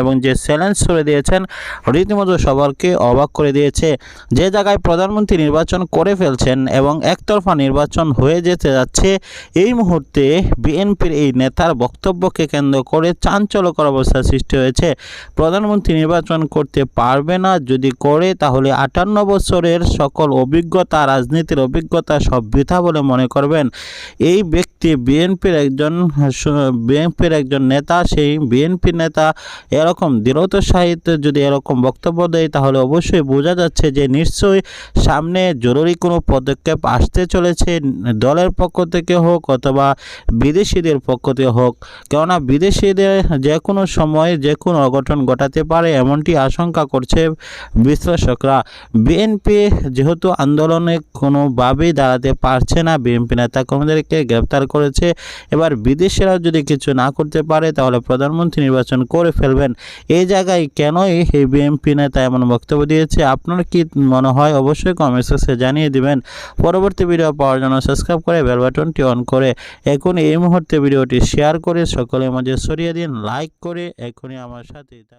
এবং যে চ্যালেঞ্জ ছড়ে দিয়েছেন, রীতিমতো সবারকে অবাক করে দিয়েছে। যে জায়গায় প্রধানমন্ত্রী নির্বাচন করে ফেলছেন এবং একতরফা নির্বাচন হয়ে যেতে যাচ্ছে, এই মুহূর্তে বিএনপির এই নেতার বক্তব্যকে কেন্দ্র করে চাঞ্চল্যকর অবস্থার সৃষ্টি হয়েছে। প্রধানমন্ত্রী নির্বাচন করতে পারবে না, যদি করে, তাহলে আটান্ন বছরের সকল অভিজ্ঞতা, রাজনীতির অভিজ্ঞতা সব বৃথা বলে মনে করবেন। এই ব্যক্তি বিএনপির একজন বিএনপির একজন নেতা, সেই বিএনপির নেতা এরকম দৃঢ়তার সাহিত্য যদি এরকম বক্তব্য দেয়, তাহলে অবশ্যই বোঝা যাচ্ছে যে নিশ্চয়ই সামনে জরুরি কোনো পদক্ষেপ আসতে চলেছে দলের পক্ষ থেকে হোক অথবা বিদেশিদের পক্ষ থেকে হোক। কেননা বিদেশিদের যে কোনো সময় যে কোনো অঘটন ঘটাতে পারে এমনটি আশঙ্কা করছে বিশ্লেষকরা। বিএনপি যেহেতু আন্দোলনে কোনোভাবেই দাঁড়াতে পারছে না, বিএনপি নেতা কর্মীদেরকে গ্রেপ্তার করেছে। এবার বিদেশিরা যদি কিছু না করতে পারে, তাহলে প্রধানমন্ত্রী নির্বাচন করে ফেলবেন। এই জায়গায় কেনই বিএমপি নেতা এমন বক্তব্য দিয়েছে? আপনার কি মনে হয়? অবশ্যই কমেন্ট সেকশনে জানিয়ে দিবেন। পরবর্তী ভিডিও পাওয়ার জন্য সাবস্ক্রাইব করে বেল বাটনটি অন করে এখন এই মুহূর্তে ভিডিওটি শেয়ার করে সকলের মাঝে ছড়িয়ে দিন। লাইক করে এখনই আমার সাথে থাকুন।